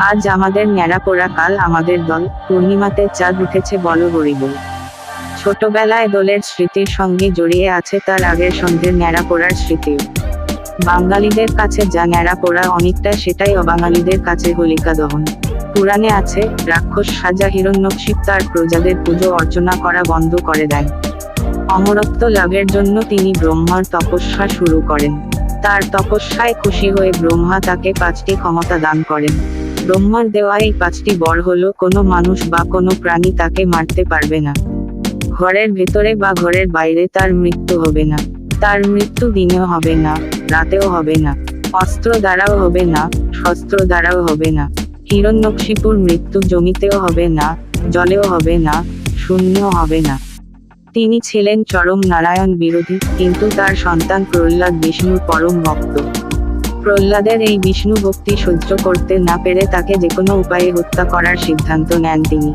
আজ আমাদের ন্যাড়া পোড়া কাল আমাদের দল। পূর্ণিমাতে চাঁদ উঠেছে বলো হরিবল। ছোটবেলায় দলের স্মৃতির সঙ্গে জড়িয়ে আছে তার আগের সন্ধ্যের ন্যাড়া পোড়ার স্মৃতিও বাঙালিদের কাছে যা ন্যাড়া পোড়া অনেকটা সেটাই অবাঙালিদের কাছে হোলিকা দহন। পুরাণে আছে, রাক্ষস সাজা হিরণ্যকশিপ তার প্রজাদের পুজো অর্চনা করা বন্ধ করে দেন অমরত্ব লাভের জন্য তিনি ব্রহ্মার তপস্যা শুরু করেন। তার তপস্যায় খুশি হয়ে ব্রহ্মা তাকে পাঁচটি ক্ষমতা দান করেন। ব্রহ্মার দেওয়া এই পাঁচটি বর হলো, কোনো মানুষ বা কোনো প্রাণী তাকে মারতে পারবে না। ঘরের ভেতরে বা ঘরের বাইরে তার মৃত্যু হবে না। তার মৃত্যু দিনেও হবে না, রাতেও হবে না। অস্ত্র দ্বারাও হবে না, শস্ত্র দ্বারাও হবে না। হিরণ্যকশিপুর মৃত্যু জমিতেও হবে না, জলেও হবে না, শূন্যও হবে না। তিনি ছিলেন চরম নারায়ণ বিরোধী, কিন্তু তার সন্তান প্রহ্লাদ বিষ্ণুর পরম ভক্ত। প্রহ্লাদের এই বিষ্ণু ভক্তি সহ্য করতে না পেরে তাকে যেকোনো উপায়ে হত্যা করার সিদ্ধান্ত নেন তিনি।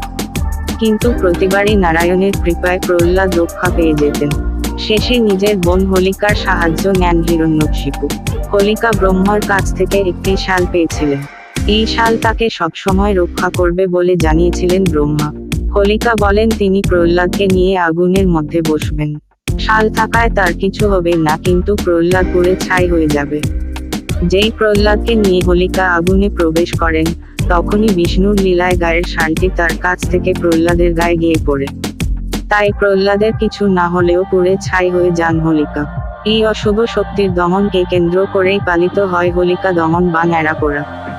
কিন্তু প্রতিবারই নারায়ণের কৃপায় প্রহ্লাদ রক্ষা পেয়ে যেতেন। শেষে নিজের বোন হোলিকার সাহায্য নেন হিরণ্যকশিপু। হোলিকা ব্রহ্মার কাছ থেকে একটি শাল পেয়েছিলেন। এই শাল তাকে সবসময় রক্ষা করবে বলে জানিয়েছিলেন ব্রহ্মা। হোলিকা বলেন, তিনি প্রহ্লাদকে নিয়ে আগুনের মধ্যে বসবেন। শাল থাকায় তার কিছু হবে না, কিন্তু প্রহ্লাদ পুড়ে ছাই হয়ে যাবে। যেই প্রহ্লাদকে নিয়ে হোলিকা আগুনে প্রবেশ করেন, তখনই বিষ্ণুর লীলায় গায়ের শান্তি তার কাছ থেকে প্রহ্লাদের গায়ে গিয়ে পড়ে। তাই প্রহ্লাদের কিছু না হলেও পুড়ে ছাই হয়ে যান হোলিকা। এই অশুভ শক্তির দমনকে কেন্দ্র করেই পালিত হয় হোলিকা দমন বা ন্যাড়াপোড়া।